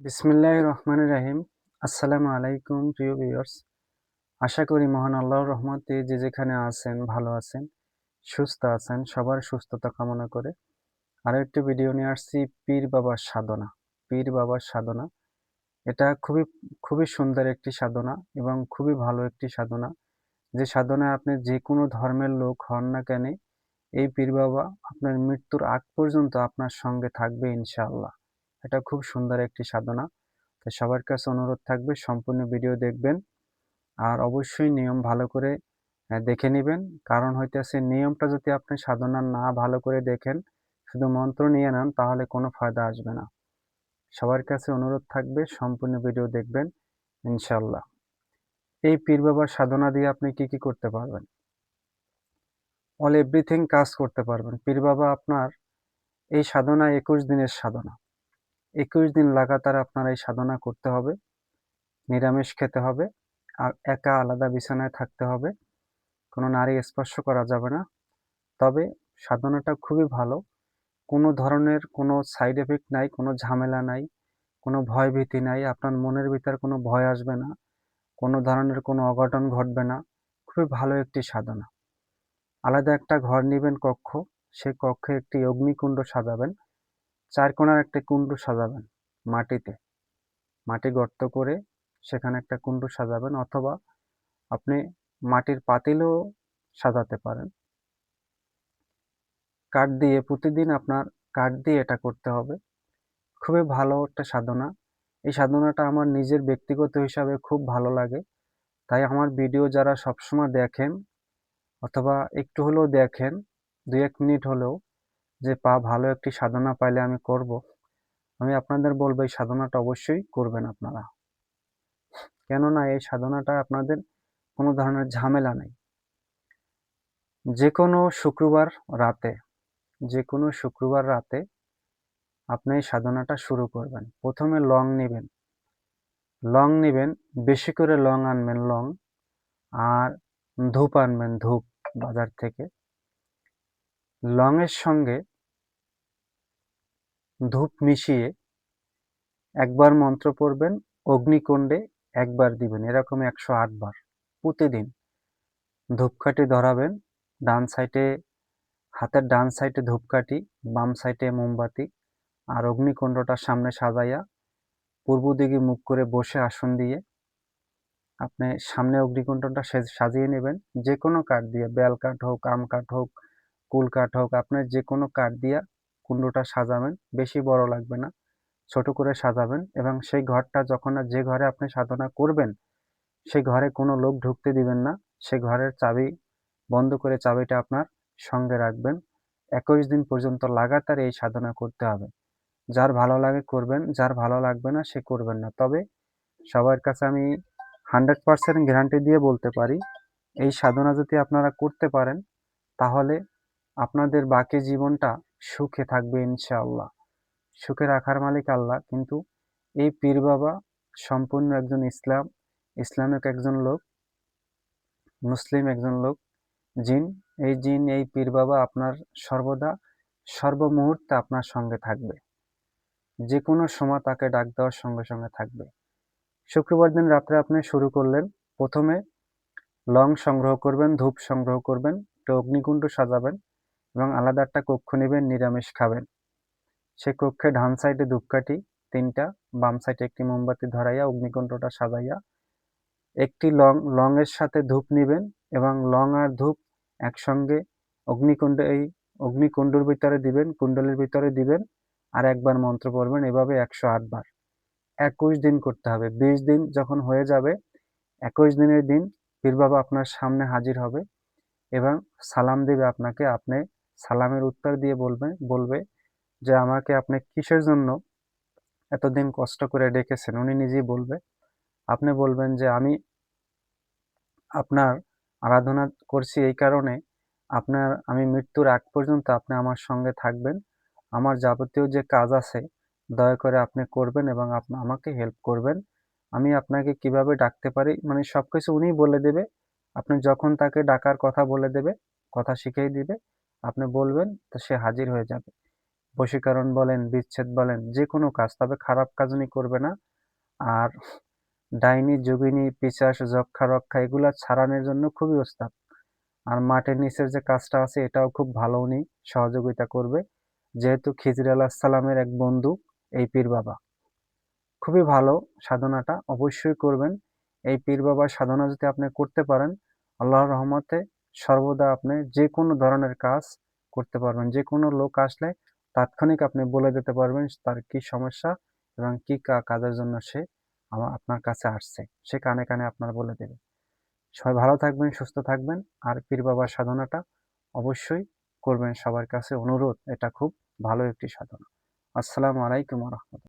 বিসমিল্লাহ রহমান রাহিম। আসসালামু আলাইকুম, প্রিয় ভিউয়ার্স আশা করি মহান আল্লাহর রহমতে যে যেখানে আছেন, ভালো আছেন, সুস্থ আছেন, সবার সুস্থতা কামনা করে আরও একটি ভিডিও নিয়ে আসছি, পীর বাবার সাধনা। পীর বাবার সাধনা। এটা খুবই খুবই সুন্দর একটি সাধনা এবং খুবই ভালো একটি সাধনা। যে সাধনায় আপনি যে কোনো ধর্মের লোক হন না কেন, এই পীর বাবা আপনার মৃত্যুর আগ পর্যন্ত আপনার সঙ্গে থাকবে ইনশাআল্লাহ। এটা খুব সুন্দর একটি সাধনা। তো সবার কাছে অনুরোধ থাকবে, সম্পূর্ণ ভিডিও দেখবেন। আর অবশ্যই নিয়ম ভালো করে দেখে নেবেন। কারণ হইতেছে নিয়মটা যদি আপনি সাধনা না ভালো করে দেখেন, শুধু মন্ত্র নিয়ে নেন, তাহলে কোনো ফায়দা আসবে না। সবার কাছে অনুরোধ থাকবে, সম্পূর্ণ ভিডিও দেখবেন ইনশাল্লাহ এই পীর বাবার সাধনা দিয়ে আপনি কি কি করতে পারবেন? অল এভরিথিং কাজ করতে পারবেন। পীর বাবা আপনার এই সাধনা একুশ দিনের সাধনা। একুশ দিন লাগাতার আপনার এই সাধনা করতে হবে, নিরামিষ খেতে হবে আর একা আলাদা বিছানায় থাকতে হবে, কোনো নারী স্পর্শ করা যাবে না। তবে সাধনাটা খুবই ভালো। কোনো ধরনের কোনো সাইড এফেক্ট নাই, কোনো ঝামেলা নাই, কোনো ভয় ভীতি নাই, আপনার মনের ভিতর কোনো ভয় আসবে না, কোনো ধরনের কোনো অঘটন ঘটবে না, খুবই ভালো একটি সাধনা। আলাদা একটা ঘর নেবেন কক্ষ, সে কক্ষে একটি অগ্নিকুণ্ড সাজাবেন চার কোণার একটা কুণ্ডু সাজাবেন মাটিতে। মাটি গর্ত করে সেখানে একটা কুণ্ডু সাজাবেন অথবা আপনি মাটির পাতিলও সাজাতে পারেন। কাঠ দিয়ে প্রতিদিন আপনার কাঠ দিয়ে এটা করতে হবে। খুবই ভালো একটা সাধনা। এই সাধনাটা আমার নিজের ব্যক্তিগত হিসাবে খুব ভালো লাগে। তাই আমার ভিডিও যারা সবসময় দেখেন অথবা একটু হলেও দেখেন দু এক মিনিট হলেও যে, পা ভালো একটি সাধনা পাইলে আমি করব। আমি আপনাদের বলব, এই সাধনাটা অবশ্যই করবেন আপনারা। কেননা, এই সাধনাটা আপনাদের কোনো ধরনের ঝামেলা নেই। যে কোনো শুক্রবার রাতে যে কোনো শুক্রবার রাতে আপনি এই সাধনাটা শুরু করবেন। প্রথমে লং নেবেন। লং নেবেন, বেশি করে লং আনবেন লং, আর ধূপ আনবেন ধূপ বাজার থেকে। লংয়ের সঙ্গে ধূপ মিশিয়ে একবার মন্ত্র পড়বেন, অগ্নিকুণ্ডে একবার দিবেন, এরকম একশো বার প্রতিদিন। ধূপকাঠি ধরাবেন, ডান সাইডে, হাতের ডান সাইডে ধূপকাঠি বাম সাইডে মোমবাতি আর অগ্নিকুণ্ডটার সামনে সাজাইয়া পূর্ব দিকে মুখ করে বসে আসন দিয়ে আপনি সামনে অগ্নিকুণ্ডটা সাজিয়ে নেবেন। যে কোনো কাঠ দিয়ে, বেল কাঠ হোক, আম কাঠ হোক, কুল কাঠ হোক আপনার যে কোনো কাঠ দিয়া কুণ্ডটা সাজাবেন, বেশি বড় লাগবে না। ছোট করে সাজাবেন এবং সেই ঘরটা যখন যে ঘরে আপনি সাধনা করবেন, সেই ঘরে কোনো লোক ঢুকতে দিবেন না। সে ঘরের চাবি, বন্ধ করে চাবিটা আপনার সঙ্গে রাখবেন। একুশ দিন পর্যন্ত লাগাতার এই সাধনা করতে হবে। যার ভালো লাগে করবেন, যার ভালো লাগবে না সে করবেন না। তবে সবার কাছে আমি হান্ড্রেড পারসেন্ট গ্যারান্টি দিয়ে বলতে পারি, এই সাধনা যদি আপনারা করতে পারেন, তাহলে আপনাদের বাকি জীবনটা সুখে থাকবে ইনশাআল্লাহ। সুখে রাখার মালিক আল্লাহ, কিন্তু এই পীর বাবা সম্পূর্ণ একজন ইসলাম, ইসলামিক একজন লোক, মুসলিম একজন লোক। জিন, এই জিন, এই পীর বাবা আপনার সর্বদা, সর্বমুহূর্তে আপনার সঙ্গে থাকবে। যে কোনো সময় তাকে ডাক দেওয়ার সঙ্গে সঙ্গে থাকবে। শুক্রবার দিন রাত্রে আপনি শুরু করলেন। প্রথমে লং সংগ্রহ করবেন, ধূপ সংগ্রহ করবেন একটা অগ্নিকুণ্ড সাজাবেন এবং আলাদা একটা কক্ষ নেবেন, নিরামিষ খাবেন। সে কক্ষে ডান সাইডে ধূপকাঠি, তিনটা, বাম সাইডে একটি মোমবাতি ধরাইয়া, অগ্নিকুণ্ডটা সাজাইয়া, একটি লং, লংয়ের সাথে ধূপ নেবেন এবং লং আর ধূপ একসঙ্গে অগ্নিকুণ্ড, এই অগ্নিকুণ্ডুর ভিতরে দিবেন, কুণ্ডলের ভিতরে দিবেন আর একবার মন্ত্র পড়বেন, এভাবে একশো বার। একুশ দিন করতে হবে। বিশ দিন যখন হয়ে যাবে, একুশ দিনের দিন পীর বাবা আপনার সামনে হাজির হবে এবং সালাম দেবে আপনাকে, আপনি সালামের উত্তর দিয়ে বলবে বলবে যে আমাকে আপনি কিসের জন্য এতদিন কষ্ট করে ডেকেছেন? উনি নিজেই বলবে, আপনি বলবেন যে আমি আপনার আরাধনা করছি এই কারণে, আপনার আমি মৃত্যুর আগ পর্যন্ত আপনি আমার সঙ্গে থাকবেন, আমার যাবতীয় যে কাজ আছে, দয়া করে আপনি করবেন এবং আপনি আমাকে হেল্প করবেন। আমি আপনাকে কীভাবে ডাকতে পারি? মানে সব কিছু উনিই বলে দেবে, আপনি যখন তাকে ডাকার কথা বলে দেবে, কথা শিখিয়ে দিবে আপনি বলবেন, তো সে হাজির হয়ে যাবে। বশীকরণ বলেন, বিচ্ছেদ বলেন যে কোনো কাজ, তবে খারাপ কাজ উনি করবে না। আর ডাইনি, যোগিনী, পিচাস, যক্ষা, রক্ষা, এগুলা ছাড়ানোর জন্য খুবই ওস্তাদ। আর মাটির নিচের যে কাজটা আছে, এটাও খুব ভালো উনি সহযোগিতা করবে। যেহেতু খিজির আলাহ সালামের এক বন্ধু, এই পীর বাবা। খুবই ভালো সাধনাটা, অবশ্যই করবেন। এই পীর বাবার সাধনা যদি আপনি করতে পারেন, আল্লাহর রহমতে সর্বদা আপনি যে কোনো ধরনের কাজ করতে পারবেন। যে কোনো লোক আসলে তাৎক্ষণিক আপনি বলে দিতে পারবেন তার কি সমস্যা এবং কি কাজের জন্য সে আমার আপনার কাছে আসছে। সে কানে কানে আপনার বলে দেবে। সবাই ভালো থাকবেন, সুস্থ থাকবেন আর পীর বাবার সাধনাটা অবশ্যই করবেন সবার কাছে অনুরোধ। এটা খুব ভালো একটি সাধনা। আসসালামু আলাইকুম রহমতুল্লাহ।